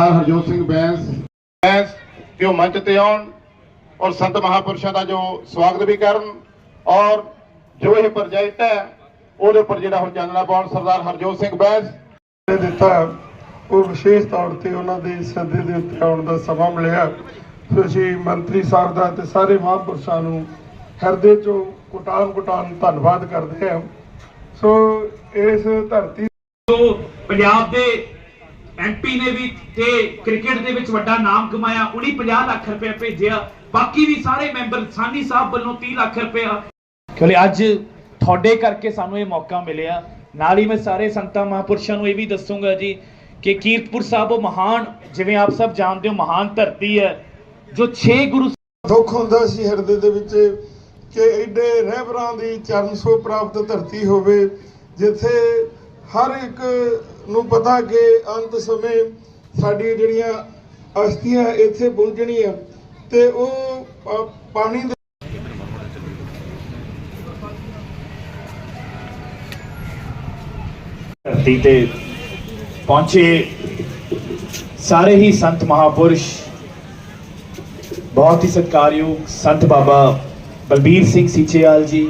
ਸਰਦਾਰ ਹਰਜੋਤ ਸਿੰਘ ਬੈਂਸ ਬੈਂਸ ਕਿ ਉਹ ਮੰਚ ਤੇ ਆਉਣ ਔਰ ਸੰਤ ਮਹਾਪੁਰਸ਼ਾਂ ਦਾ ਜੋ ਸਵਾਗਤ ਵੀ ਕਰਨ ਔਰ ਜੋ ਇਹ ਪ੍ਰੋਜੈਕਟ ਹੈ, ਉਹਦੇ ਉੱਪਰ ਜਿਹੜਾ ਹੁਣ ਚਾਨਣਾ ਪਾਉਣ ਸਰਦਾਰ ਹਰਜੋਤ ਸਿੰਘ ਬੈਂਸ। ਦਿੱਤਾ ਉਹ ਵਿਸ਼ੇਸ਼ ਤੌਰ ਤੇ ਉਹਨਾਂ ਦੇ ਸੱਦੇ ਦੇ ਉੱਤੇ ਆਉਣ ਦਾ ਸਮਾਂ ਮਿਲਿਆ। ਸੋ ਅਸੀਂ ਮੰਤਰੀ ਸਾਹਿਬ ਦਾ ਤੇ ਸਾਰੇ ਮਹਾਂਪੁਰਸ਼ਾਂ ਨੂੰ ਹਿਰਦੇ ਚੋਂ ਕੁਟਾਨ ਕੁਟਾਨ ਧੰਨਵਾਦ ਕਰਦੇ ਹਾਂ। ਸੋ ਇਸ ਧਰਤੀ ਜੋ ਪੰਜਾਬ ਦੇ ਐਮਪੀ ਨੇ ਵੀ ਤੇ ਕ੍ਰਿਕਟ ਦੇ ਵਿੱਚ ਵੱਡਾ ਨਾਮ ਕਮਾਇਆ ਉਹਨੇ 50 ਲੱਖ ਰੁਪਏ ਭੇਜਿਆ ਬਾਕੀ ਵੀ ਸਾਰੇ ਮੈਂਬਰ ਸਾਨੀ ਸਾਹਿਬ ਵੱਲੋਂ 30 ਲੱਖ ਰੁਪਇਆ। ਕਿਉਂਕਿ ਅੱਜ ਤੁਹਾਡੇ ਕਰਕੇ ਸਾਨੂੰ ਇਹ ਮੌਕਾ ਮਿਲਿਆ। ਨਾਲ ਹੀ ਮੈਂ ਸਾਰੇ ਸੰਤਾਂ ਮਹਾਂਪੁਰਸ਼ਾਂ ਨੂੰ ਇਹ ਵੀ ਦੱਸੂਗਾ ਜੀ ਕਿ ਕੀਰਤਪੁਰ ਸਾਹਿਬ ਉਹ ਮਹਾਨ ਜਿਵੇਂ ਆਪ ਸਭ ਜਾਣਦੇ ਹੋ ਮਹਾਨ ਧਰਤੀ ਹੈ ਜੋ 6 ਗੁਰੂ ਦੁੱਖ ਹੁੰਦਾ ਸੀ ਹਿਰਦੇ ਦੇ ਵਿੱਚ ਕਿ ਐਡੇ ਰਹਿਬਰਾਂ ਦੀ ਚਰਨ ਸੋ ਪ੍ਰਾਪਤ ਧਰਤੀ ਹੋਵੇ ਜਿੱਥੇ ਹਰ ਇੱਕ ਨੂੰ ਪਤਾ ਕਿ ਅੰਤ ਸਮੇਂ ਸਾਡੀਆਂ ਜਿਹੜੀਆਂ ਅਸਥੀਆਂ ਇੱਥੇ ਪਹੁੰਚਣੀਆਂ ਤੇ ਉਹ ਪਾਣੀ ਦੇ ਧਰਤੀ ਤੇ ਪਹੁੰਚੇ ਸਾਰੇ ਹੀ ਸੰਤ ਮਹਾਪੁਰਸ਼, ਬਹੁਤ ਹੀ ਸਤਿਕਾਰਯੋਗ ਸੰਤ ਬਾਬਾ ਬਲਬੀਰ ਸਿੰਘ ਸੀਚੇਵਾਲ ਜੀ,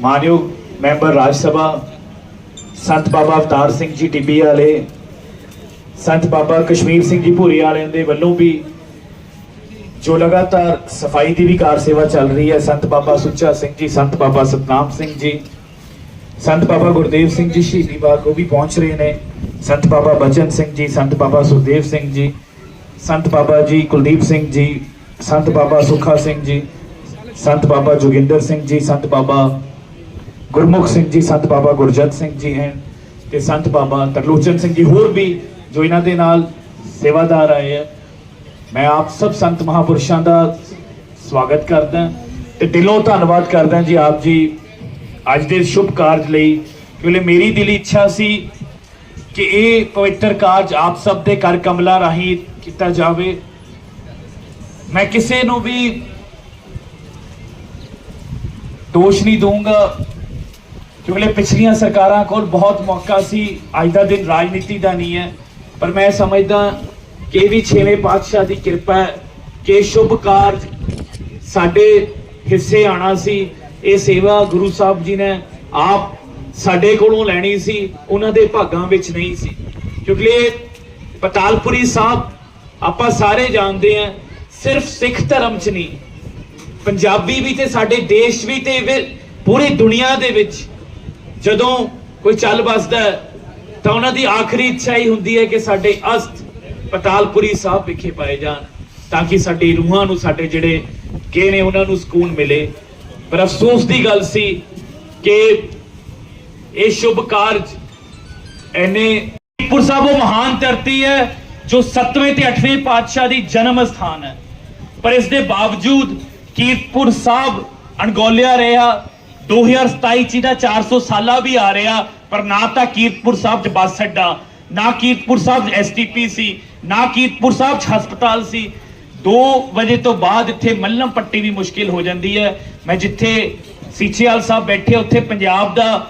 ਮਾਨਯੋਗ ਮੈਂਬਰ ਰਾਜ ਸਭਾ ਸੰਤ ਬਾਬਾ ਅਵਤਾਰ ਸਿੰਘ ਜੀ ਟਿੱਬੀ ਵਾਲੇ ਸੰਤ ਬਾਬਾ ਕਸ਼ਮੀਰ ਸਿੰਘ ਜੀ ਭੂਰੀ ਵਾਲਿਆਂ ਦੇ ਵੱਲੋਂ ਵੀ ਜੋ ਲਗਾਤਾਰ ਸਫ਼ਾਈ ਦੀ ਵੀ ਕਾਰ ਸੇਵਾ ਚੱਲ ਰਹੀ ਹੈ ਸੰਤ ਬਾਬਾ ਸੁੱਚਾ ਸਿੰਘ ਜੀ ਸੰਤ ਬਾਬਾ ਸਤਨਾਮ ਸਿੰਘ ਜੀ ਸੰਤ ਬਾਬਾ ਗੁਰਦੇਵ ਸਿੰਘ ਜੀ ਸ਼ਹੀਦੀ ਬਾਗ ਉਹ ਵੀ ਪਹੁੰਚ ਰਹੇ ਨੇ ਸੰਤ ਬਾਬਾ ਬਚਨ ਸਿੰਘ ਜੀ ਸੰਤ ਬਾਬਾ ਸੁਖਦੇਵ ਸਿੰਘ ਜੀ ਸੰਤ ਬਾਬਾ ਜੀ ਕੁਲਦੀਪ ਸਿੰਘ ਜੀ ਸੰਤ ਬਾਬਾ ਸੁਖਾ ਸਿੰਘ ਜੀ ਸੰਤ ਬਾਬਾ ਜੋਗਿੰਦਰ ਸਿੰਘ ਜੀ ਸੰਤ ਬਾਬਾ ਗੁਰਮੁਖ ਸਿੰਘ ਜੀ, ਸੰਤ ਬਾਬਾ ਗੁਰਜਤ ਸਿੰਘ ਜੀ ਹਨ ਤੇ ਸੰਤ ਬਾਬਾ ਤਰਲੋਚਨ ਸਿੰਘ ਜੀ ਹੋਰ ਵੀ ਜੋ ਇਹਨਾਂ ਦੇ ਨਾਲ ਸੇਵਾਦਾਰ ਆਏ ਆ। ਮੈਂ ਆਪ ਸਭ ਸੰਤ ਮਹਾਪੁਰਸ਼ਾਂ ਦਾ ਸਵਾਗਤ ਕਰਦਾ ਤੇ ਦਿਲੋਂ ਧੰਨਵਾਦ ਕਰਦਾ ਜੀ ਆਪ ਜੀ ਅੱਜ ਦੇ ਸ਼ੁਭ ਕਾਰਜ ਲਈ। ਕਿਉਂਕਿ ਮੇਰੀ ਦਿਲੀ ਇੱਛਾ ਸੀ ਕਿ ਇਹ ਪਵਿੱਤਰ ਕਾਰਜ ਆਪ ਸਭ ਦੇ ਕਰ ਕਮਲਾ ਰਾਹੀਂ ਕੀਤਾ ਜਾਵੇ। ਮੈਂ ਕਿਸੇ ਨੂੰ ਵੀ ਦੋਸ਼ ਨਹੀਂ ਦਊਂਗਾ। ਕਿਉਂਕਿ ਪਿਛਲੀਆਂ ਸਰਕਾਰਾਂ ਕੋਲ ਬਹੁਤ ਮੌਕਾ ਸੀ, ਅੱਜ ਦਾ ਦਿਨ ਰਾਜਨੀਤੀ ਦਾ ਨਹੀਂ ਹੈ। ਪਰ ਮੈਂ ਸਮਝਦਾ ਕਿ ਇਹ ਵੀ ਛੇਵੇਂ ਪਾਤਸ਼ਾਹ ਦੀ ਕਿਰਪਾ ਹੈ ਕਿ ਸ਼ੁਭ ਕਾਰਜ ਸਾਡੇ ਹਿੱਸੇ ਆਣਾ ਸੀ। ਇਹ ਸੇਵਾ ਗੁਰੂ ਸਾਹਿਬ ਜੀ ਨੇ ਆਪ ਸਾਡੇ ਕੋਲੋਂ ਲੈਣੀ ਸੀ, ਉਹਨਾਂ ਦੇ ਭਾਗਾਂ ਵਿੱਚ ਨਹੀਂ ਸੀ। ਕਿਉਂਕਿ ਪਤਾਲਪੁਰੀ ਸਾਹਿਬ ਆਪਾਂ ਸਾਰੇ ਜਾਣਦੇ ਆ ਸਿਰਫ ਸਿੱਖ ਧਰਮ 'ਚ ਨਹੀਂ। ਪੰਜਾਬੀ ਵੀ ਤੇ ਸਾਡੇ ਦੇਸ਼ ਵੀ ਤੇ ਪੂਰੀ ਦੁਨੀਆ ਦੇ ਵਿੱਚ ਜਦੋਂ ਕੋਈ ਚੱਲ ਵੱਸਦਾ ਤਾਂ ਉਹਨਾਂ ਦੀ ਆਖਰੀ ਇੱਛਾ ਹੀ ਹੁੰਦੀ ਹੈ ਕਿ ਸਾਡੇ ਅਸਤ ਪਤਾਲਪੁਰੀ ਸਾਹਿਬ ਵਿਖੇ ਪਾਏ ਜਾਣ, ਤਾਂ ਕਿ ਸਾਡੀ ਰੂਹਾਂ ਨੂੰ, ਸਾਡੇ ਜਿਹੜੇ ਕੇ ਨੇ, ਉਹਨਾਂ ਨੂੰ ਸਕੂਨ ਮਿਲੇ। ਪਰ ਅਫਸੋਸ ਦੀ ਗੱਲ ਸੀ ਕਿ ਇਹ ਸ਼ੁਭ ਕਾਰਜ ਐਨੇ ਕੀਰਤਪੁਰ ਸਾਹਿਬ ਉਹ ਮਹਾਨ ਧਰਤੀ ਹੈ, ਜੋ 7ਵੇਂ ਤੇ 8ਵੇਂ ਪਾਤਸ਼ਾਹ ਦੀ ਜਨਮ ਸਥਾਨ ਹੈ। ਪਰ ਇਸ ਦੇ ਬਾਵਜੂਦ ਕੀਰਤਪੁਰ ਸਾਹਿਬ ਅਣਗੌਲਿਆ ਰਿਹਾ 2027 ਚ ਇਹਦਾ 400 ਸਾਲਾ ਵੀ ਆ ਰਿਹਾ, ਪਰ ਨਾ ਤਾਂ ਕੀਰਤਪੁਰ ਸਾਹਿਬ ਚ ਬੱਸ ਅੱਡਾ, ਨਾ ਕੀਰਤਪੁਰ ਸਾਹਿਬ ਚ ਐਸਟੀਪੀ ਸੀ, ਨਾ ਕੀਰਤਪੁਰ ਸਾਹਿਬ ਚ ਹਸਪਤਾਲ ਸੀ। 2 ਵਜੇ ਤੋਂ ਬਾਅਦ ਇੱਥੇ ਮੱਲਮ ਪੱਟੀ ਵੀ ਮੁਸ਼ਕਿਲ ਹੋ ਜਾਂਦੀ ਹੈ। ਮੈਂ ਜਿੱਥੇ ਸੀਚੇਵਾਲ ਸਾਹਿਬ ਬੈਠੇ, ਉੱਥੇ ਪੰਜਾਬ ਦਾ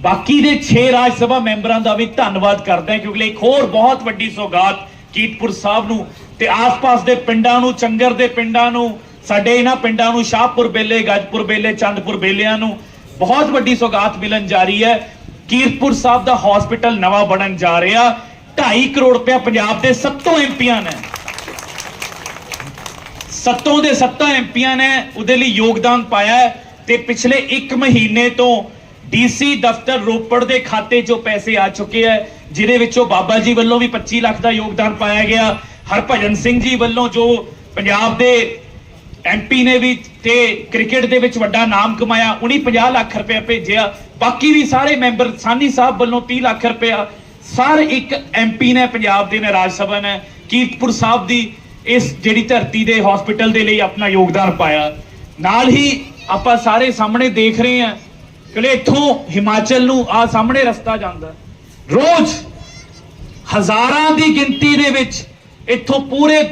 ਬਾਕੀ ਦੇ 6 ਰਾਜ ਸਭਾ ਮੈਂਬਰਾਂ ਦਾ ਵੀ ਧੰਨਵਾਦ ਕਰਦਾ ਕਿਉਂਕਿ ਇੱਕ ਹੋਰ ਬਹੁਤ ਵੱਡੀ ਸੌਗਾਤ ਕੀਰਤਪੁਰ ਸਾਹਿਬ ਨੂੰ ਤੇ ਆਸ-ਪਾਸ ਦੇ ਪਿੰਡਾਂ ਨੂੰ, ਚੰਗਰ ਦੇ ਪਿੰਡਾਂ ਨੂੰ ਸਾਡੇ ਇਹਨਾਂ ਪਿੰਡਾਂ ਨੂੰ, ਸ਼ਾਹਪੁਰ ਬੇਲੇ, ਗੱਜਪੁਰ ਬੇਲੇ, ਚੰਦਪੁਰ ਬੇਲਿਆਂ ਨੂੰ ਬਹੁਤ ਵੱਡੀ ਸੌਗਾਤ ਮਿਲਣ ਜਾ ਰਹੀ ਹੈ। ਕੀਰਤਪੁਰ ਸਾਹਿਬ ਦਾ ਹਸਪੀਟਲ ਨਵਾਂ ਬਣਨ ਜਾ ਰਿਹਾ। 2.5 ਕਰੋੜ ਰੁਪਇਆ ਪੰਜਾਬ ਦੇ ਸੱਤੋਂ ਐਮਪੀਆਂ ਨੇ। ਸੱਤੋਂ ਦੇ ਸੱਤਾਂ ਐਮਪੀਆਂ ਨੇ ਉਹਦੇ ਲਈ ਯੋਗਦਾਨ ਪਾਇਆ ਹੈ ਤੇ ਪਿਛਲੇ 1 ਮਹੀਨੇ ਤੋਂ ਡੀਸੀ ਦਫ਼ਤਰ ਰੋਪੜ ਦੇ ਖਾਤੇ 'ਚੋਂ ਪੈਸੇ ਆ ਚੁੱਕੇ ਹੈ, ਜਿਹਦੇ ਵਿੱਚੋਂ ਬਾਬਾ ਜੀ ਵੱਲੋਂ ਵੀ 25 ਲੱਖ ਦਾ ਯੋਗਦਾਨ ਪਾਇਆ ਗਿਆ। ਹਰਭਜਨ ਸਿੰਘ ਜੀ ਵੱਲੋਂ ਜੋ ਪੰਜਾਬ ਦੇ ਐਮਪੀ ਨੇ ਵੀ ਤੇ ਕ੍ਰਿਕਟ ਦੇ ਵਿੱਚ ਵੱਡਾ ਨਾਮ ਕਮਾਇਆ ਉਹਨੇ 50 ਲੱਖ ਰੁਪਏ ਭੇਜਿਆ, ਬਾਕੀ ਵੀ ਸਾਰੇ ਮੈਂਬਰ ਸਾਨੀ ਸਾਹਿਬ ਵੱਲੋਂ 30 ਲੱਖ ਰੁਪਇਆ। ਸਰ ਇੱਕ ਐਮਪੀ ਨੇ ਪੰਜਾਬ ਦੇ ਨੇ, ਰਾਜ ਸਭਾ ਨੇ, ਕੀਰਤਪੁਰ ਸਾਹਿਬ ਦੀ ਇਸ ਜਿਹੜੀ ਧਰਤੀ ਦੇ ਹਸਪੀਟਲ ਦੇ ਲਈ ਆਪਣਾ ਯੋਗਦਾਨ ਪਾਇਆ। ਨਾਲ ਹੀ ਆਪਾਂ ਸਾਰੇ ਸਾਹਮਣੇ ਦੇਖ ਰਹੇ ਹਾਂ ਕਿ ਇੱਥੋਂ ਹਿਮਾਚਲ ਨੂੰ ਆ ਸਾਹਮਣੇ ਰਸਤਾ ਜਾਂਦਾ। ਰੋਜ਼ ਹਜ਼ਾਰਾਂ ਦੀ ਗਿਣਤੀ ਦੇ ਵਿੱਚ ਇੱਥੋਂ ਪੂਰੇ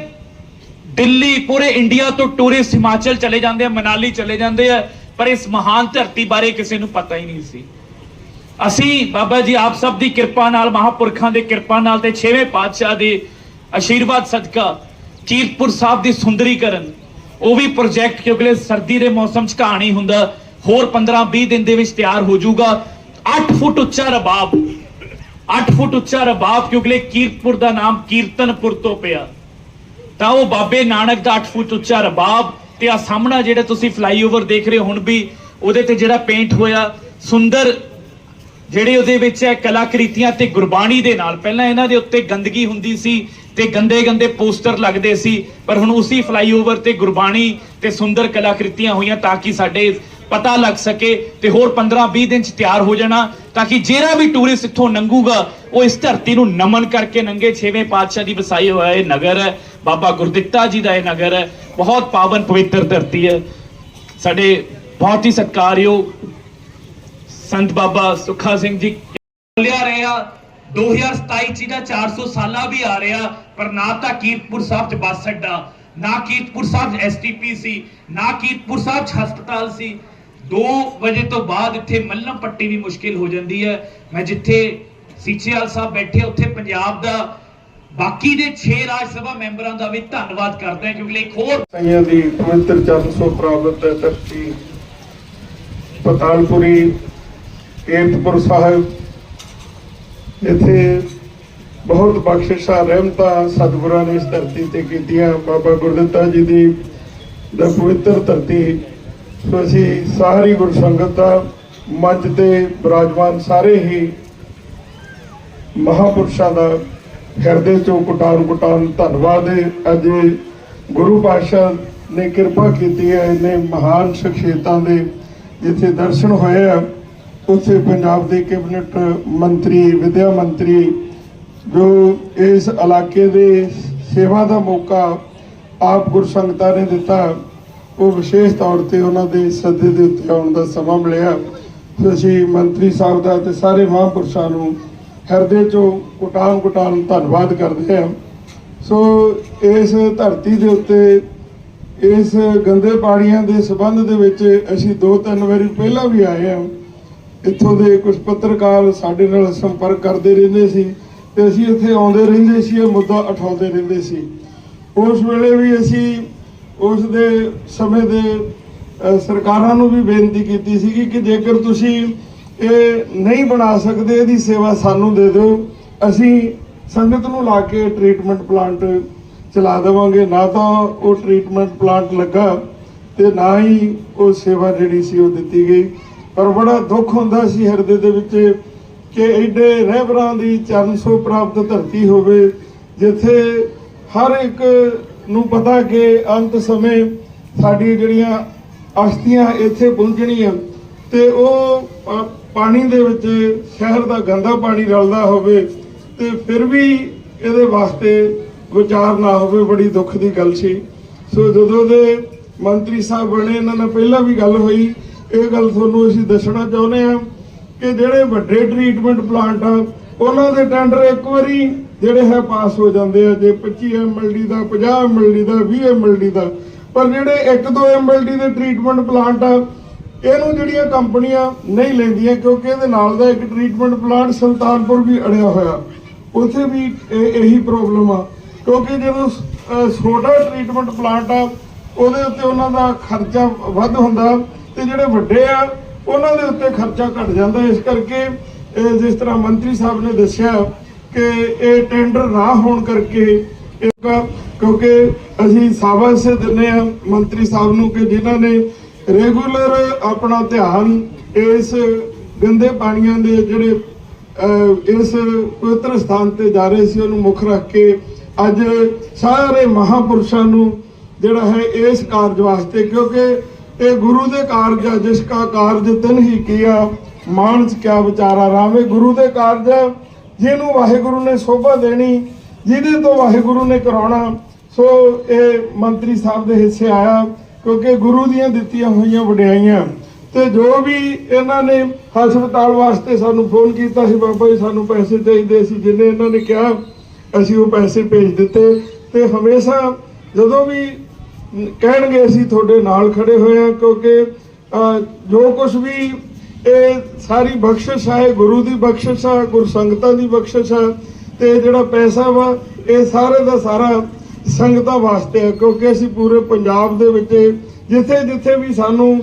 ਦਿੱਲੀ, ਪੂਰੇ ਇੰਡੀਆ ਤੋਂ ਟੂਰਿਸਟ ਹਿਮਾਚਲ ਚਲੇ ਜਾਂਦੇ ਆ, ਮਨਾਲੀ ਚਲੇ ਜਾਂਦੇ ਆ, ਪਰ ਇਸ ਮਹਾਨ ਧਰਤੀ ਬਾਰੇ ਕਿਸੇ ਨੂੰ ਪਤਾ ਹੀ ਨਹੀਂ ਸੀ। ਅਸੀਂ ਬਾਬਾ ਜੀ ਆਪ ਸਭ ਦੀ ਕਿਰਪਾ ਨਾਲ, ਮਹਾਪੁਰਖਾਂ ਦੇ ਕਿਰਪਾ ਨਾਲ ਤੇ ਛੇਵੇਂ ਪਾਤਸ਼ਾਹ ਦੇ ਆਸ਼ੀਰਵਾਦ ਸਦਕਾ ਕੀਰਤਪੁਰ ਸਾਹਿਬ ਦੀ ਸੁੰਦਰੀਕਰਨ, ਉਹ ਵੀ ਪ੍ਰੋਜੈਕਟ ਕਿਉਂਕਿ ਸਰਦੀ ਦੇ ਮੌਸਮ 'ਚ ਕਹਾਣੀ ਹੁੰਦਾ, ਹੋਰ 15-20 ਦਿਨ ਦੇ ਵਿੱਚ ਤਿਆਰ ਹੋ ਜਾਊਗਾ। 8 ਫੁੱਟ ਉੱਚਾ ਰਬਾਬ 8 ਫੁੱਟ ਉੱਚਾ ਰਬਾਬ ਕਿਉਂਕਿ ਕੀਰਤਪੁਰ ਦਾ ਨਾਮ ਕੀਰਤਨਪੁਰ ਤੋਂ ਪਿਆ। ਤਾਂ ਉਹ ਬਾਬੇ ਨਾਨਕ ਦਾ 8 ਫੁੱਟ ਉੱਚਾ ਰਬਾਬ ਤੇ ਆ ਸਾਹਮਣਾ ਜਿਹੜਾ ਤੁਸੀਂ ਫਲਾਈਓਵਰ ਦੇਖ ਰਹੇ ਹੋ ਹੁਣ ਵੀ, ਉਹਦੇ ਤੇ ਜਿਹੜਾ ਪੇਂਟ ਹੋਇਆ, ਸੁੰਦਰ ਜਿਹੜੇ ਉਹਦੇ ਵਿੱਚ ਹੈ ਕਲਾਕ੍ਰਿਤੀਆਂ ਤੇ ਗੁਰਬਾਣੀ ਦੇ ਨਾਲ। ਪਹਿਲਾਂ ਇਹਨਾਂ ਦੇ ਉੱਤੇ ਗੰਦਗੀ ਹੁੰਦੀ ਸੀ ਤੇ ਗੰਦੇ ਗੰਦੇ ਪੋਸਟਰ ਲੱਗਦੇ ਸੀ, ਪਰ ਹੁਣ ਉਸੇ ਫਲਾਈਓਵਰ ਤੇ ਗੁਰਬਾਣੀ ਤੇ ਸੁੰਦਰ ਕਲਾਕ੍ਰਿਤੀਆਂ ਹੋਈਆਂ ਤਾਂ ਕਿ ਸਾਡੇ ਪਤਾ ਲੱਗ ਸਕੇ ਤੇ ਹੋਰ 15-20 ਦਿਨ ਚ ਤਿਆਰ ਹੋ ਜਾਣਾ, ਤਾਂ ਕਿ ਜਿਹੜਾ ਵੀ ਟੂਰਿਸਟ ਇੱਥੋਂ ਲੰਘੂਗਾ ਉਹ ਇਸ ਧਰਤੀ ਨੂੰ ਨਮਨ ਕਰਕੇ ਨੰਗੇ ਛੇਵੇਂ ਪਾਤਸ਼ਾਹ ਦੀ ਵਸਾਈ ਹੋਇਆ ਇਹ ਨਗਰ ਹੈ। ਬਾਬਾ ਗੁਰਦਿੱਤਾ ਜੀ ਦਾ ਇਹ ਨਗਰ ਹੈ ਬਹੁਤ ਪਾਵਨ ਪਵਿੱਤਰ ਧਰਤੀ ਹੈ। ਸਾਡੇ ਬਹੁਤ ਹੀ ਸਤਿਕਾਰਯੋਗ ਸੰਤ ਬਾਬਾ ਸੁਖਾ ਸਿੰਘ ਜੀ ਲਿਆ ਰਿਹਾ 2027 ਚ ਇਹਦਾ 400 ਸਾਲਾ ਵੀ ਆ ਰਿਹਾ, ਪਰ ਨਾ ਤਾਂ ਕੀਰਤਪੁਰ ਸਾਹਿਬ ਚ ਬੱਸ ਅੱਡਾ, ਨਾ ਕੀਰਤਪੁਰ ਸਾਹਿਬ ਚ ਐਸਟੀਪੀ ਸੀ, ਨਾ ਕੀਰਤਪੁਰ ਸਾਹਿਬ ਚ ਹਸਪਤਾਲ ਸੀ। 2 ਵਜੇ ਤੋਂ ਬਾਅਦ ਇੱਥੇ ਮੱਲਮ ਪੱਟੀ ਵੀ ਮੁਸ਼ਕਿਲ ਹੋ ਜਾਂਦੀ ਹੈ। ਮੈਂ ਜਿੱਥੇ ਸੀਚੇਵਾਲ ਸਾਹਿਬ ਬੈਠੇ ਉੱਥੇ ਪੰਜਾਬ ਦਾ ਬਾਕੀ ਦੇ 6 ਰਾਜ ਸਭਾ ਮੈਂਬਰਾਂ ਦਾ ਵੀ ਧੰਨਵਾਦ ਕਰਦਾ ਹਾਂ, ਕਿਉਂਕਿ ਇੱਕ ਹੋਰ ਸਾਈਆਂ ਦੀ ਪਵਿੱਤਰ ਚਰਨ ਸੋ ਪ੍ਰਾਪਤ ਹੈ, ਧਰਤੀ ਪਤਾਲਪੁਰੀ ਕੀਰਤਪੁਰ ਸਾਹਿਬ। ਇੱਥੇ ਬਹੁਤ ਬਖਸ਼ਿਸ਼ਾਂ, ਰਹਿਮਤਾਂ ਸਤਿਗੁਰਾਂ ਨੇ ਇਸ ਧਰਤੀ ਤੇ ਕੀਤੀਆਂ। ਬਾਬਾ ਗੁਰਦਿੱਤਾ ਜੀ ਦੀ ਦਾ ਪਵਿੱਤਰ ਧਰਤੀ। ਸੋ ਅਸੀਂ ਸਾਰੀ ਗੁਰ ਸੰਗਤ ਦਾ ਮੰਚ ਤੇ ਬਿਰਾਜਮਾਨ ਸਾਰੇ ਹੀ ਮਹਾਪੁਰਸ਼ਾਂ ਦਾ ਹਿਰਦੇ ਚੋਂ ਕੁਟਾਨ ਕੁਟਾਨ ਧੰਨਵਾਦ ਹੈ। ਅੱਜ ਗੁਰੂ ਪਾਤਸ਼ਾਹ ਨੇ ਕਿਰਪਾ ਕੀਤੀ ਹੈ ਇਹਨੇ ਮਹਾਨ ਸ਼ਖਸੀਅਤਾਂ ਦੇ ਜਿੱਥੇ ਦਰਸ਼ਨ ਹੋਏ ਆ, ਉੱਥੇ ਪੰਜਾਬ ਦੇ ਕੈਬਨਿਟ ਮੰਤਰੀ, ਵਿਦਿਆ ਮੰਤਰੀ, ਜੋ ਇਸ ਇਲਾਕੇ ਦੇ ਸੇਵਾ ਦਾ ਮੌਕਾ ਆਪ ਗੁਰਸੰਗਤਾਂ ਨੇ ਦਿੱਤਾ, ਉਹ ਵਿਸ਼ੇਸ਼ ਤੌਰ ਤੇ ਉਹਨਾਂ ਦੇ ਸੱਦੇ ਦੇ ਉੱਤੇ ਆਉਣ ਦਾ ਸਮਾਂ ਮਿਲਿਆ। ਸੋ ਅਸੀਂ ਮੰਤਰੀ ਸਾਹਿਬ ਦਾ ਤੇ ਸਾਰੇ ਮਹਾਂਪੁਰਸ਼ਾਂ ਨੂੰ ਹਿਰਦੇ ਚੋਂ ਕੁਟਾਨ ਕੁਟਾਨ ਧੰਨਵਾਦ ਕਰਦੇ ਹਾਂ। ਸੋ ਇਸ ਧਰਤੀ ਦੇ ਉੱਤੇ, ਇਸ ਗੰਦੇ ਪਾਣੀਆਂ ਦੇ ਸਬੰਧ ਦੇ ਵਿੱਚ ਅਸੀਂ ਦੋ ਤਿੰਨ ਵਾਰੀ ਪਹਿਲਾਂ ਵੀ ਆਏ ਹਾਂ। ਇੱਥੋਂ ਦੇ ਕੁਝ ਪੱਤਰਕਾਰ ਸਾਡੇ ਨਾਲ ਸੰਪਰਕ ਕਰਦੇ ਰਹਿੰਦੇ ਸੀ ਤੇ ਅਸੀਂ ਇੱਥੇ ਆਉਂਦੇ ਰਹਿੰਦੇ ਸੀ ਇਹ ਮੁੱਦਾ ਉਠਾਉਂਦੇ ਰਹਿੰਦੇ ਸੀ। ਉਸ ਵੇਲੇ ਵੀ ਅਸੀਂ ਉਸ ਦੇ ਸਮੇਂ ਦੇ ਸਰਕਾਰਾਂ ਨੂੰ ਵੀ ਬੇਨਤੀ ਕੀਤੀ ਸੀਗੀ ਕਿ ਜੇਕਰ ਤੁਸੀਂ ਇਹ ਨਹੀਂ ਬਣਾ ਸਕਦੇ, ਇਹਦੀ ਸੇਵਾ ਸਾਨੂੰ ਦੇ ਦਿਓ। ਅਸੀਂ ਸੰਗਤ ਨੂੰ ਲਾ ਕੇ ਟ੍ਰੀਟਮੈਂਟ ਪਲਾਂਟ ਚਲਾ ਦੇਵਾਂਗੇ। ਨਾ ਤਾਂ ਉਹ ਟ੍ਰੀਟਮੈਂਟ ਪਲਾਂਟ ਲੱਗਾ ਤੇ ਨਾ ਹੀ ਉਹ ਸੇਵਾ ਜਿਹੜੀ ਸੀ ਉਹ ਦਿੱਤੀ ਗਈ। ਪਰ ਬੜਾ ਦੁੱਖ ਹੁੰਦਾ ਸੀ ਹਿਰਦੇ ਦੇ ਵਿੱਚ ਕਿ ਐਡੇ ਰਹਿਬਰਾਂ ਦੀ ਚਰਨ ਸੋ ਪ੍ਰਾਪਤ ਧਰਤੀ ਹੋਵੇ, ਜਿੱਥੇ ਹਰ ਇੱਕ ਨੂੰ ਪਤਾ ਕਿ ਅੰਤ ਸਮੇਂ ਸਾਡੀ ਜਿਹੜੀਆਂ ਅਸਥੀਆਂ ਇੱਥੇ ਪਹੁੰਚਣੀਆਂ ਤੇ ਉਹ ਪਾਣੀ ਦੇ ਵਿੱਚ ਸ਼ਹਿਰ ਦਾ ਗੰਦਾ ਪਾਣੀ ਰਲਦਾ ਹੋਵੇ ਤੇ ਫਿਰ ਵੀ ਇਹਦੇ ਵਾਸਤੇ ਵਿਚਾਰ ਨਾ ਹੋਵੇ, ਬੜੀ ਦੁੱਖ ਦੀ ਗੱਲ ਸੀ। ਸੋ ਜਦੋਂ ਦੇ ਮੰਤਰੀ ਸਾਹਿਬ ਬਣੇ, ਇਹਨਾਂ ਨਾਲ ਪਹਿਲਾਂ ਵੀ ਗੱਲ ਹੋਈ। ਇਹ ਗੱਲ ਤੁਹਾਨੂੰ ਅਸੀਂ ਦੱਸਣਾ ਚਾਹੁੰਦੇ ਹਾਂ ਕਿ ਜਿਹੜੇ ਵੱਡੇ ਟ੍ਰੀਟਮੈਂਟ ਪਲਾਂਟ ਆ, ਉਹਨਾਂ ਦੇ ਟੈਂਡਰ ਇੱਕ ਵਾਰੀ ਜਿਹੜੇ ਹੈ ਪਾਸ ਹੋ ਜਾਂਦੇ ਆ, ਜੇ 25 ਐਮਐਲਡੀ ਦਾ 50 ਐਮਐਲਡੀ ਦਾ 20 ਐਮਐਲਡੀ ਦਾ। ਪਰ ਜਿਹੜੇ 1-2 ਐਮਐਲਡੀ ਦੇ ਟ੍ਰੀਟਮੈਂਟ ਪਲਾਂਟ ਆ ਇਹਨੂੰ ਜਿਹੜੀਆਂ ਕੰਪਨੀਆਂ ਨਹੀਂ ਲੈਂਦੀਆਂ ਕਿਉਂਕਿ ਇਹਦੇ ਨਾਲ ਦਾ ਇੱਕ ਟ੍ਰੀਟਮੈਂਟ ਪਲਾਂਟ ਸੁਲਤਾਨਪੁਰ ਵੀ ਅੜਿਆ ਹੋਇਆ। ਉੱਥੇ ਵੀ ਇਹੀ ਪ੍ਰੋਬਲਮ ਆ। ਕਿਉਂਕਿ ਜਦੋਂ ਛੋਟਾ ਟ੍ਰੀਟਮੈਂਟ ਪਲਾਂਟ ਆ, ਉਹਦੇ ਉੱਤੇ ਉਹਨਾਂ ਦਾ ਖਰਚਾ ਵੱਧ ਹੁੰਦਾ ਤੇ ਜਿਹੜੇ ਵੱਡੇ ਆ, ਉਹਨਾਂ ਦੇ ਉੱਤੇ ਖਰਚਾ ਘਟ ਜਾਂਦਾ। ਇਸ ਕਰਕੇ ਜਿਸ ਤਰ੍ਹਾਂ ਮੰਤਰੀ ਸਾਹਿਬ ਨੇ ਦੱਸਿਆ ਕਿ ਇਹ ਟੈਂਡਰ ਨਾ ਹੋਣ ਕਰਕੇ ਇੱਕ, ਕਿਉਂਕਿ ਅਸੀਂ ਸਾਬਾ ਸਾਬਾਸ਼ ਦਿੰਦੇ ਆ ਮੰਤਰੀ ਸਾਹਿਬ ਨੂੰ ਕਿ ਜਿਨ੍ਹਾਂ ਨੇ ਰੈਗੂਲਰ ਆਪਣਾ ਧਿਆਨ ਇਸ ਗੰਦੇ ਪਾਣੀਆਂ ਦੇ ਜਿਹੜੇ ਇਸ ਪਵਿੱਤਰ ਸਥਾਨ ਤੇ ਜਾ ਰਹੇ ਸੀ ਉਹਨੂੰ ਮੁੱਖ ਰੱਖ ਕੇ ਅੱਜ ਸਾਰੇ ਮਹਾਪੁਰਸ਼ਾਂ ਨੂੰ ਜਿਹੜਾ ਹੈ ਇਸ ਕਾਰਜ ਵਾਸਤੇ ਕਿਉਂਕਿ ਇਹ ਗੁਰੂ ਦੇ ਕਾਰਜ ਆ ਜਿਸ ਕਾ ਕਾਰਜ ਤਿਨ ਹੀ ਕੀਆ ਮਾਨਸ ਕਿਆ ਵਿਚਾਰਾ ਰਾਮੇ ਗੁਰੂ ਦੇ ਕਾਰਜ ਆ, ਜਿਹਨੂੰ ਵਾਹਿਗੁਰੂ ਨੇ ਸੋਭਾ ਦੇਣੀ ਜਿਹਦੇ ਤੋਂ ਵਾਹਿਗੁਰੂ ਨੇ ਕਰਾਉਣਾ ਸੋ ਇਹ ਮੰਤਰੀ ਸਾਹਿਬ ਦੇ ਹਿੱਸੇ ਆਇਆ। ਕਿਉਂਕਿ ਗੁਰੂ ਦੀਆਂ ਦਿੱਤੀਆਂ ਹੋਈਆਂ ਵਡਿਆਈਆਂ। ਤੇ ਜੋ ਵੀ ਇਹਨਾਂ ਨੇ ਹਸਪਤਾਲ ਵਾਸਤੇ ਸਾਨੂੰ ਫੋਨ ਕੀਤਾ ਸੀ, ਬਾਬਾ ਜੀ ਸਾਨੂੰ ਪੈਸੇ ਚਾਹੀਦੇ ਸੀ, ਜਿੰਨੇ ਇਹਨਾਂ ਨੇ ਕਿਹਾ, ਅਸੀਂ ਉਹ ਪੈਸੇ ਭੇਜ ਦਿੱਤੇ। ਤੇ ਹਮੇਸ਼ਾ ਜਦੋਂ ਵੀ ਕਹਿਣਗੇ, ਅਸੀਂ ਤੁਹਾਡੇ ਨਾਲ ਖੜੇ ਹੋਏ ਹਾਂ, ਕਿਉਂਕਿ ਜੋ ਕੁਝ ਵੀ ਇਹ ਸਾਰੀ ਬਖਸ਼ਿਸ਼ ਹੈ ਇਹ ਗੁਰੂ ਦੀ ਬਖਸ਼ਿਸ਼ ਹੈ ਗੁਰੂ ਸੰਗਤਾਂ ਦੀ ਬਖਸ਼ਿਸ਼ ਹੈ ਤੇ ਜਿਹੜਾ ਪੈਸਾ ਵਾ, ਇਹ ਸਾਰੇ ਦਾ ਸਾਰਾ ਸੰਗਤਾਂ ਵਾਸਤੇ ਹੈ, ਕਿਉਂਕਿ ਅਸੀਂ ਪੂਰੇ ਪੰਜਾਬ ਦੇ ਵਿੱਚ ਜਿੱਥੇ ਜਿੱਥੇ ਵੀ ਸਾਨੂੰ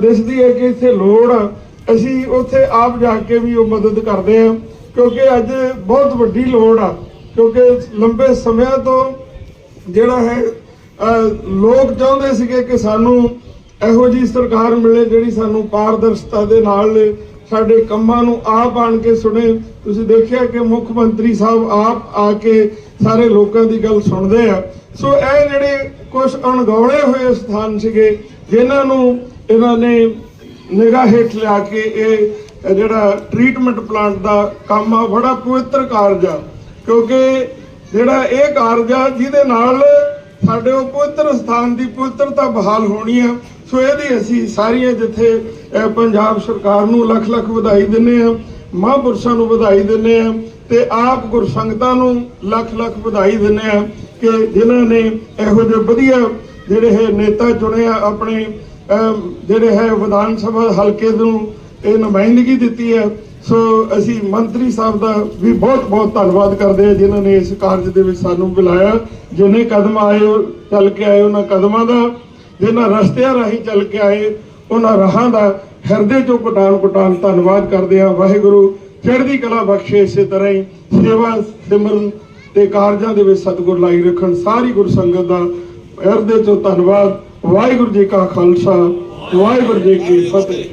ਦਿਸਦੀ ਹੈ ਕਿ ਇੱਥੇ ਲੋੜ ਆ, ਅਸੀਂ ਉੱਥੇ ਆਪ ਜਾ ਕੇ ਵੀ ਉਹ ਮਦਦ ਕਰਦੇ ਹਾਂ, ਕਿਉਂਕਿ ਅੱਜ ਬਹੁਤ ਵੱਡੀ ਲੋੜ ਆ, ਕਿਉਂਕਿ ਲੰਬੇ ਸਮਿਆਂ ਤੋਂ ਜਿਹੜਾ ਹੈ ਲੋਕ ਚਾਹੁੰਦੇ ਸੀਗੇ ਕਿ ਸਾਨੂੰ ਇਹੋ ਜੀ ਸਰਕਾਰ ਮਿਲੇ ਜਿਹੜੀ ਸਾਨੂੰ ਪਾਰਦਰਸ਼ਤਾ ਦੇ ਨਾਲ ਸਾਡੇ ਕੰਮਾਂ ਨੂੰ ਆਪ ਆਣ ਕੇ ਸੁਣੇ। ਤੁਸੀਂ ਦੇਖਿਆ ਕਿ ਮੁੱਖ ਮੰਤਰੀ ਸਾਹਿਬ ਆਪ ਆ ਕੇ ਸਾਰੇ ਲੋਕਾਂ ਦੀ ਗੱਲ ਸੁਣਦੇ ਆ। ਸੋ ਇਹ ਜਿਹੜੇ ਕੁਝ ਅਣਗੌਲੇ ਹੋਏ ਸਥਾਨ ਸੀਗੇ, ਜਿਨ੍ਹਾਂ ਨੂੰ ਇਹਨਾਂ ਨੇ ਨਿਗਾਹ ਹੇਠ ਲਿਆ ਕੇ ਇਹ ਜਿਹੜਾ ਟ੍ਰੀਟਮੈਂਟ ਪਲਾਂਟ ਦਾ ਕੰਮ ਆ, ਬੜਾ ਪਵਿੱਤਰ ਕਾਰਜ ਆ। ਕਿਉਂਕਿ ਜਿਹੜਾ ਇਹ ਕਾਰਜ ਆ, ਜਿਹਦੇ ਨਾਲ ਸਾਡੇ ਉਹ ਪਵਿੱਤਰ ਸਥਾਨ ਦੀ ਪਵਿੱਤਰਤਾ ਬਹਾਲ ਹੋਣੀ ਆ। ਸੋ ਇਹਦੀ ਅਸੀਂ ਸਾਰੀਆਂ ਜਿੱਥੇ ਪੰਜਾਬ ਸਰਕਾਰ ਨੂੰ ਲੱਖ ਲੱਖ ਵਧਾਈ ਦਿੰਨੇ ਆ ਮਹਾਂਪੁਰਸ਼ਾਂ ਨੂੰ ਵਧਾਈ ਦਿੰਨੇ ਆ ਤੇ ਆਪ ਗੁਰਸੰਗਤਾਂ ਨੂੰ ਲੱਖ ਲੱਖ ਵਧਾਈ ਦਿੰਨੇ ਆ ਕਿ ਜਿਨ੍ਹਾਂ ਨੇ ਇਹੋ ਜਿਹੇ ਵਧੀਆ ਜਿਹੜੇ ਹੈ ਨੇਤਾ ਚੁਣੇ ਆ, ਆਪਣੇ ਜਿਹੜੇ ਹੈ ਵਿਧਾਨ ਸਭਾ ਹਲਕੇ ਨੂੰ ਇਹ ਨੁਮਾਇੰਦਗੀ ਦਿੱਤੀ ਹੈ। ਸੋ ਅਸੀਂ ਮੰਤਰੀ ਸਾਹਿਬ ਦਾ ਵੀ ਬਹੁਤ ਬਹੁਤ ਧੰਨਵਾਦ ਕਰਦੇ ਹਾਂ ਜਿਨ੍ਹਾਂ ਨੇ ਇਸ ਕਾਰਜ ਦੇ ਵਿੱਚ ਸਾਨੂੰ ਬੁਲਾਇਆ। ਜਿਨੇ ਕਦਮ ਆਏ ਉਹ ਚੱਲ ਕੇ ਆਏ ਉਹਨਾਂ ਕਦਮਾਂ ਦਾ, ਜਿਨ੍ਹਾਂ ਰਸਤਿਆਂ ਰਾਹੀਂ ਚੱਲ ਕੇ ਆਏ ਉਹਨਾਂ ਰਾਹਾਂ ਦਾ ਹਿਰਦੇ ਚੋਂ ਕਟਾਨ ਕਟਾਨ ਧੰਨਵਾਦ ਕਰਦੇ ਹਾਂ। ਵਾਹਿਗੁਰੂ ਚੜ੍ਹਦੀ ਕਲਾ ਬਖਸ਼ੇ ਇਸੇ ਤਰ੍ਹਾਂ ਹੀ। ਸੇਵਾ ਸਿਮਰਨ ਤੇ ਕਾਰਜਾਂ ਦੇ ਵਿੱਚ ਸਤਿਗੁਰ ਲਾਈ ਰੱਖਣ। ਸਾਰੀ ਗੁਰ ਸੰਗਤ ਦਾ ਹਿਰਦੇ ਚੋਂ ਧੰਨਵਾਦ। ਵਾਹਿਗੁਰੂ ਜੀ ਕਾ ਖਾਲਸਾ ਵਾਹਿਗੁਰੂ ਜੀ ਕੀ ਫਤਿਹ।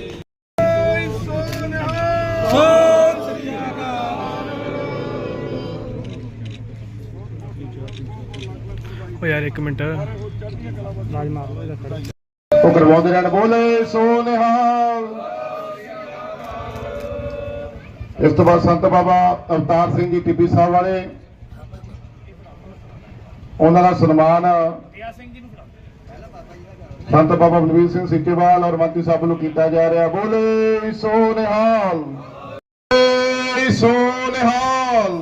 ਓ ਯਾਰ ਇੱਕ ਮਿੰਟ। ਲਾਜ ਮਾਰ ਲਓ ਇਹਦਾ ਖੜਾ ਉਹ ਕਰਵਾਉਂਦੇ ਰਹਿਣ ਬੋਲੇ ਸੋ ਨਿਹਾਲ ਇਸ ਤੋਂ ਬਾਅਦ ਸੰਤ ਬਾਬਾ ਅਵਤਾਰ ਸਿੰਘ ਜੀ ਟਿੱਬੀ ਸਾਹਿਬ ਵਾਲੇ। ਉਹਨਾਂ ਦਾ ਸਨਮਾਨ ਸੰਤ ਬਾਬਾ ਬਲਵੀਰ ਸਿੰਘ ਸਿੱਕੇਵਾਲ ਔਰ ਮੰਤਰੀ ਸਾਹਿਬ ਨੂੰ ਕੀਤਾ ਜਾ ਰਿਹਾ। ਬੋਲੇ ਸੋ ਨਿਹਾਲ ਸੋ ਨਿਹਾਲ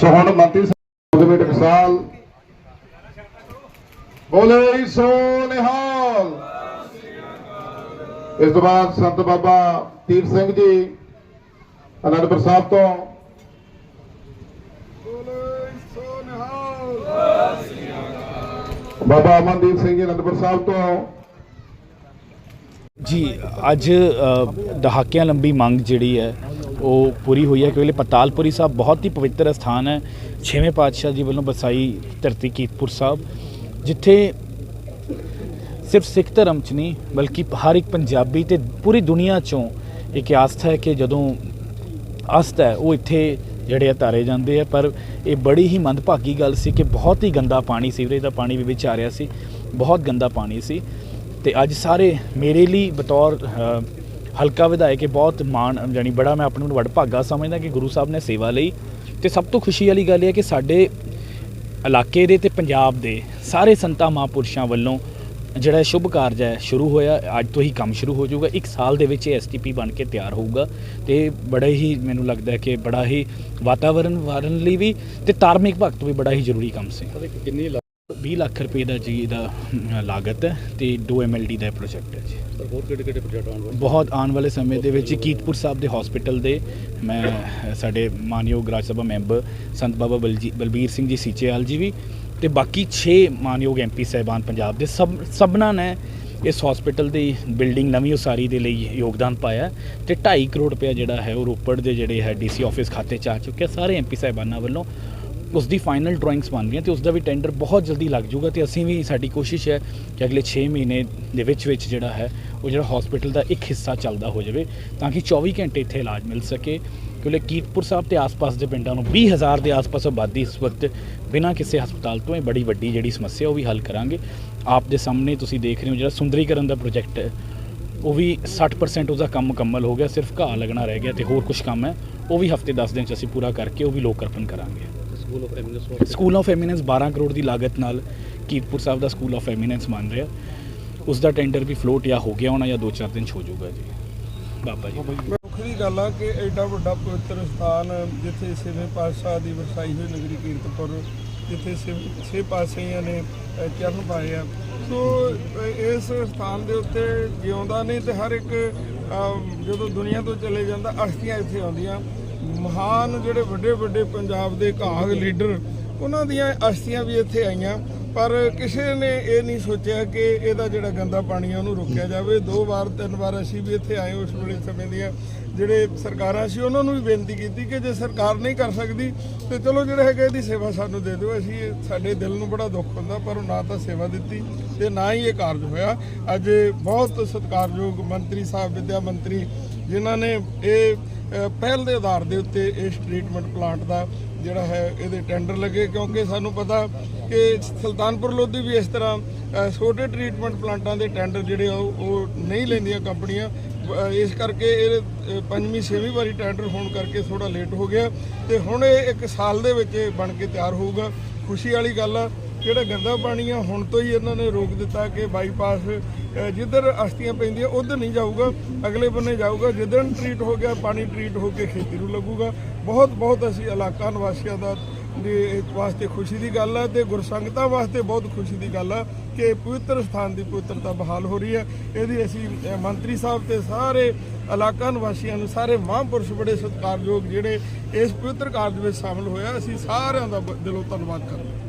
ਸੋ ਹੁਣ ਮੰਤਰੀ ਸਾਹਿਬ ਦੇ ਟਕਸਾਲ ਬੋਲੇ ਸੋ ਨਿਹਾਲ। ਇਸ ਤੋਂ ਬਾਅਦ ਸੰਤ ਬਾਬਾ ਤੀਰ ਸਿੰਘ ਜੀ, ਅਨੰਦਪੁਰ ਸਾਹਿਬ ਤੋਂ। ਬਾਬਾ ਅਮਨਦੀਪ ਸਿੰਘ ਜੀ, ਅਨੰਦਪੁਰ ਸਾਹਿਬ ਤੋਂ। ਜੀ, ਅੱਜ ਦਹਾਕਿਆਂ ਲੰਬੀ ਮੰਗ ਜਿਹੜੀ ਹੈ ਉਹ ਪੂਰੀ ਹੋਈ ਹੈ ਕਿਉਂਕਿ ਪਤਾਲਪੁਰੀ ਸਾਹਿਬ ਬਹੁਤ ਹੀ ਪਵਿੱਤਰ ਸਥਾਨ ਹੈ। ਛੇਵੇਂ ਪਾਤਸ਼ਾਹ ਜੀ ਵੱਲੋਂ ਬਸਾਈ ਧਰਤੀ ਕੀਰਤਪੁਰ ਸਾਹਿਬ, ਜਿੱਥੇ ਸਿਰਫ ਸਿੱਖ ਧਰਮ ਚ ਨਹੀਂ, ਬਲਕਿ ਹਰ ਇੱਕ ਪੰਜਾਬੀ ਤੇ ਪੂਰੀ ਦੁਨੀਆ ਚੋਂ ਇੱਕ ਆਸਥਾ ਹੈ ਕਿ ਜਦੋਂ ਅਸਤ ਹੈ, ਉਹ ਇੱਥੇ ਜਿਹੜੇ ਆ ਧਾਰੇ ਜਾਂਦੇ ਆ। ਪਰ ਇਹ ਬੜੀ ਹੀ ਮੰਦਭਾਗੀ ਗੱਲ ਸੀ ਕਿ ਬਹੁਤ ਹੀ ਗੰਦਾ ਪਾਣੀ ਸੀਵਰੇਜ ਦਾ ਪਾਣੀ ਵੀ ਵਿੱਚ ਆ ਰਿਹਾ ਸੀ, ਬਹੁਤ ਗੰਦਾ ਪਾਣੀ ਸੀ। ਤੇ ਅੱਜ ਸਾਰੇ ਮੇਰੇ ਲਈ ਬਤੌਰ ਹਲਕਾ ਵਿਧਾਇਕ ਇਹ ਬਹੁਤ ਮਾਣ ਜਾਨੀ ਬੜਾ ਮੈਂ ਆਪਣੇ ਨੂੰ ਵੱਡ ਭਾਗਾ ਸਮਝਦਾ ਕਿ ਗੁਰੂ ਸਾਹਿਬ ਨੇ ਸੇਵਾ ਲਈ। ਤੇ ਸਭ ਤੋਂ ਖੁਸ਼ੀ ਵਾਲੀ ਗੱਲ ਇਹ ਹੈ ਕਿ ਸਾਡੇ ਇਲਾਕੇ ਦੇ ਤੇ ਪੰਜਾਬ ਦੇ ਸਾਰੇ ਸੰਤਾਂ, ਮਹਾਂਪੁਰਸ਼ਾਂ ਵੱਲੋਂ ਜਿਹੜਾ ਇਹ ਸ਼ੁਭ ਕਾਰਜ ਹੈ ਸ਼ੁਰੂ ਹੋਇਆ। ਅੱਜ ਤੋਂ ਹੀ ਕੰਮ ਸ਼ੁਰੂ ਹੋ ਜਾਊਗਾ। ਇੱਕ ਸਾਲ ਦੇ ਵਿੱਚ ਇਹ ਐਸਟੀਪੀ ਬਣ ਕੇ ਤਿਆਰ ਹੋਊਗਾ। ਤੇ ਬੜਾ ਹੀ ਮੈਨੂੰ ਲੱਗਦਾ ਹੈ ਕਿ ਬੜਾ ਹੀ ਵਾਤਾਵਰਣ ਵਾਰਨ ਲਈ ਵੀ ਤੇ ਧਾਰਮਿਕ ਭਗਤ ਵੀ ਬੜਾ ਹੀ ਜ਼ਰੂਰੀ ਕੰਮ ਸੀ। ਕਿੰਨੀ 20 ਲੱਖ ਰੁਪਏ ਦਾ ਜੀ ਇਹਦਾ ਲਾਗਤ ਹੈ ਤੇ 2 ਐਮਐਲਡੀ ਦਾ ਪ੍ਰੋਜੈਕਟ ਹੈ ਜੀ। ਹੋਰ ਕਿਹੜੇ ਕਿਹੜੇ ਪ੍ਰੋਜੈਕਟ ਆਉਣ ਵਾਲੇ? ਬਹੁਤ ਆਉਣ ਵਾਲੇ ਸਮੇਂ ਦੇ ਵਿੱਚ ਕੀਰਤਪੁਰ ਸਾਹਿਬ ਦੇ ਹਸਪੀਟਲ ਦੇ ਮੈਂ ਸਾਡੇ ਮਾਨਯੋਗ ਰਾਜ ਸਭਾ ਮੈਂਬਰ ਸੰਤ ਬਾਬਾ ਬਲਜੀ ਬਲਬੀਰ ਸਿੰਘ ਜੀ ਸੀਚੇਵਾਲ ਜੀ ਵੀ ਤੇ ਬਾਕੀ 6 ਮਾਨਯੋਗ ਐਮਪੀ ਸਹਿਬਾਨ ਪੰਜਾਬ ਦੇ ਸਭ ਸਭਨਾਂ ਨੇ ਇਸ ਹਸਪੀਟਲ ਦੀ ਬਿਲਡਿੰਗ ਨਵੀਂ ਉਸਾਰੀ ਦੇ ਲਈ ਯੋਗਦਾਨ ਪਾਇਆ ਤੇ 2.5 ਕਰੋੜ ਰੁਪਏ ਜਿਹੜਾ ਹੈ ਉਹ ਰੋਪੜ ਦੇ ਜਿਹੜੇ ਹੈ ਡੀਸੀ ਆਫਿਸ ਖਾਤੇ 'ਚ ਆ ਚੁੱਕਿਆ। ਸਾਰੇ ਐਮਪੀ ਸਹਿਬਾਨਾਂ ਵੱਲੋਂ ਉਸ ਦੀ ਫਾਈਨਲ ਡਰਾਇੰਗਸ ਬਣ ਰਹੀਆਂ ਤੇ ਉਸ ਦਾ ਵੀ ਟੈਂਡਰ ਬਹੁਤ ਜਲਦੀ ਲੱਗ ਜਾਊਗਾ ਤੇ ਅਸੀਂ ਵੀ ਸਾਡੀ ਕੋਸ਼ਿਸ਼ ਹੈ ਕਿ ਅਗਲੇ 6 ਮਹੀਨੇ ਦੇ ਵਿੱਚ ਵਿੱਚ ਜਿਹੜਾ ਹੈ, ਉਹ ਜਿਹੜਾ ਹਸਪੀਟਲ ਦਾ ਇੱਕ ਹਿੱਸਾ ਚੱਲਦਾ ਹੋ ਜਾਵੇ ਤਾਂ ਕਿ 24 ਘੰਟੇ ਇੱਥੇ ਇਲਾਜ ਮਿਲ ਸਕੇ। ਕਿਉਂਕਿ ਕੀਰਤਪੁਰ ਸਾਹਿਬ ਤੇ ਆਸ-ਪਾਸ ਦੇ ਪਿੰਡਾਂ ਨੂੰ 20000 ਦੇ ਆਸ-ਪਾਸ ਆਬਾਦੀ ਇਸ ਵਕਤ ਬਿਨਾਂ ਕਿਸੇ ਹਸਪਤਾਲ ਤੋਂ ਇਹ ਬੜੀ ਵੱਡੀ ਜਿਹੜੀ ਸਮੱਸਿਆ ਉਹ ਵੀ ਹੱਲ ਕਰਾਂਗੇ। ਆਪ ਦੇ ਸਾਹਮਣੇ ਤੁਸੀਂ ਦੇਖ ਰਹੇ ਹੋ ਜਿਹੜਾ ਸੁੰਦਰੀਕਰਨ ਦਾ ਪ੍ਰੋਜੈਕਟ ਹੈ, ਉਹ ਵੀ 60% ਉਹਦਾ ਕੰਮ ਮੁਕੰਮਲ ਹੋ ਗਿਆ, ਸਿਰਫ ਘਾਹ ਲੱਗਣਾ ਰਹਿ ਗਿਆ ਤੇ ਹੋਰ ਕੁਝ ਕੰਮ ਹੈ, ਉਹ ਵੀ ਹਫ਼ਤੇ 10 ਦਿਨ ਚ ਅਸੀਂ ਪੂਰਾ ਕਰਕੇ ਉਹ ਵੀ ਲੋਕ ਅਰਪਣ ਕਰਾਂਗੇ। School of eminence school of eminence 12 crore ਦੀ ਲਾਗਤ ਨਾਲ ਕੀਰਤਪੁਰ ਸਾਹਿਬ ਦਾ ਸਕੂਲ ਆਫ ਐਮੀਨੈਂਸ ਬਣ ਰਿਹਾ ਉਸ ਦਾ ਟੈਂਡਰ ਵੀ ਫਲੋਟ ਜਾਂ ਹੋ ਗਿਆ ਹੋਣਾ ਜਾਂ 2-4 ਦਿਨ 'ਚ ਹੋ ਜਾਊਗਾ ਜੀ ਬਾਬਾ ਜੀ ਵੱਖਰੀ ਗੱਲ ਆ ਕਿ ਐਡਾ ਵੱਡਾ ਪਵਿੱਤਰ ਸਥਾਨ ਜਿੱਥੇ ਛੇਵੇਂ ਪਾਤਸ਼ਾਹ ਦੀ ਵਸਾਈ ਹੋਈ ਨਗਰੀ ਕੀਰਤਪੁਰ ਜਿੱਥੇ ਛੇ ਪਾਤਸ਼ਾਹੀਆਂ ਨੇ ਚਰਨ ਪਾਏ ਆ ਸੋ ਇਸ ਸਥਾਨ ਦੇ ਉੱਤੇ ਜਿਉਂਦਾ ਨਹੀਂ ਤੇ ਹਰ ਇੱਕ ਜਦੋਂ ਦੁਨੀਆ ਤੋਂ ਚਲੇ ਜਾਂਦਾ ਅਸਥੀਆਂ ਇੱਥੇ ਆਉਂਦੀਆਂ ਮਹਾਨ ਜਿਹੜੇ ਵੱਡੇ ਵੱਡੇ ਪੰਜਾਬ ਦੇ ਘਾਗ ਲੀਡਰ, ਉਹਨਾਂ ਦੀਆਂ ਅਸਥੀਆਂ ਵੀ ਇੱਥੇ ਆਈਆਂ। ਪਰ ਕਿਸੇ ਨੇ ਇਹ ਨਹੀਂ ਸੋਚਿਆ ਕਿ ਇਹਦਾ ਜਿਹੜਾ ਗੰਦਾ ਪਾਣੀ ਆ, ਉਹਨੂੰ ਰੋਕਿਆ ਜਾਵੇ। ਦੋ ਵਾਰ, ਤਿੰਨ ਵਾਰ ਅਸੀਂ ਵੀ ਇੱਥੇ ਆਏ ਉਸ ਵੇਲੇ ਸਮੇਂ ਦੀਆਂ ਜਿਹੜੇ ਸਰਕਾਰਾਂ ਸੀ, ਉਹਨਾਂ ਨੂੰ ਵੀ ਬੇਨਤੀ ਕੀਤੀ ਕਿ ਜੇ ਸਰਕਾਰ ਨਹੀਂ ਕਰ ਸਕਦੀ, ਤੇ ਚਲੋ ਜਿਹੜੇ ਹੈਗੇ ਇਹਦੀ ਸੇਵਾ ਸਾਨੂੰ ਦੇ ਦਿਓ। ਅਸੀਂ ਸਾਡੇ ਦਿਲ ਨੂੰ ਬੜਾ ਦੁੱਖ ਹੁੰਦਾ, ਪਰ ਉਹ ਨਾ ਤਾਂ ਸੇਵਾ ਦਿੱਤੀ ਤੇ ਨਾ ਹੀ ਇਹ ਕਾਰਜ ਹੋਇਆ। ਅੱਜ ਬਹੁਤ ਸਤਿਕਾਰਯੋਗ ਮੰਤਰੀ ਸਾਹਿਬ, ਵਿਦਿਆ ਮੰਤਰੀ, ਜਿਨ੍ਹਾਂ ਨੇ ਇਹ ਪਹਿਲ ਦੇ ਆਧਾਰ ਦੇ ਉੱਤੇ ਇਸ ਟ੍ਰੀਟਮੈਂਟ ਪਲਾਂਟ ਦਾ ਜਿਹੜਾ ਹੈ, ਇਹਦੇ ਟੈਂਡਰ ਲੱਗੇ। ਕਿਉਂਕਿ ਸਾਨੂੰ ਪਤਾ ਕਿ ਸੁਲਤਾਨਪੁਰ ਲੋਧੀ ਵੀ ਇਸ ਤਰ੍ਹਾਂ ਛੋਟੇ ਟ੍ਰੀਟਮੈਂਟ ਪਲਾਂਟਾਂ ਦੇ ਟੈਂਡਰ ਜਿਹੜੇ ਆ, ਉਹ ਨਹੀਂ ਲੈਂਦੀਆਂ ਕੰਪਨੀਆਂ। ਇਸ ਕਰਕੇ ਇਹ ਪੰਜਵੀਂ, ਛੇਵੀਂ ਵਾਰੀ ਟੈਂਡਰ ਹੋਣ ਕਰਕੇ ਥੋੜਾ ਲੇਟ ਹੋ ਗਿਆ। ਤੇ ਹੁਣ ਇਹ ਇੱਕ ਸਾਲ ਦੇ ਵਿੱਚ ਇਹ ਬਣ ਕੇ ਤਿਆਰ ਹੋਊਗਾ। ਖੁਸ਼ੀ ਵਾਲੀ ਗੱਲ ਆ ਜਿਹੜਾ ਗੰਦਾ ਪਾਣੀ ਆ, ਹੁਣ ਤੋਂ ਹੀ ਇਹਨਾਂ ਨੇ ਰੋਕ ਦਿੱਤਾ ਕਿ ਬਾਈਪਾਸ ਜਿੱਧਰ ਅਸਤੀਆਂ ਪੈਂਦੀਆਂ, ਉਧਰ ਨਹੀਂ ਜਾਊਗਾ। ਅਗਲੇ ਬੰਨੇ ਜਾਊਗਾ ਜਿੱਦਣ ਟ੍ਰੀਟ ਹੋ ਗਿਆ, ਪਾਣੀ ਟ੍ਰੀਟ ਹੋ ਕੇ ਖੇਤੀ ਨੂੰ ਲੱਗੂਗਾ। ਬਹੁਤ ਬਹੁਤ ਅਸੀਂ ਇਲਾਕਾ ਨਿਵਾਸੀਆਂ ਦਾ ਦੇ ਵਾਸਤੇ ਖੁਸ਼ੀ ਦੀ ਗੱਲ ਹੈ ਤੇ ਗੁਰਸੰਗਤਾਂ ਵਾਸਤੇ ਬਹੁਤ ਖੁਸ਼ੀ ਦੀ ਗੱਲ ਹੈ ਕਿ ਪਵਿੱਤਰ ਸਥਾਨ ਦੀ ਪਵਿੱਤਰਤਾ ਬਹਾਲ ਹੋ ਰਹੀ ਹੈ ਇਹਦੀ ਅਸੀਂ ਮੰਤਰੀ ਸਾਹਿਬ ਤੇ ਸਾਰੇ ਇਲਾਕਾ ਨਿਵਾਸੀਆਂ ਨੂੰ ਸਾਰੇ ਮਹਾਂਪੁਰਸ਼ ਬੜੇ ਸਤਿਕਾਰਯੋਗ ਜਿਹੜੇ ਇਸ ਪਵਿੱਤਰ ਕਾਰਜ ਵਿੱਚ ਸ਼ਾਮਲ ਹੋਇਆ ਅਸੀਂ ਸਾਰਿਆਂ ਦਾ ਬ- ਦਿਲੋਂ ਧੰਨਵਾਦ ਕਰਦੇ ਹਾਂ।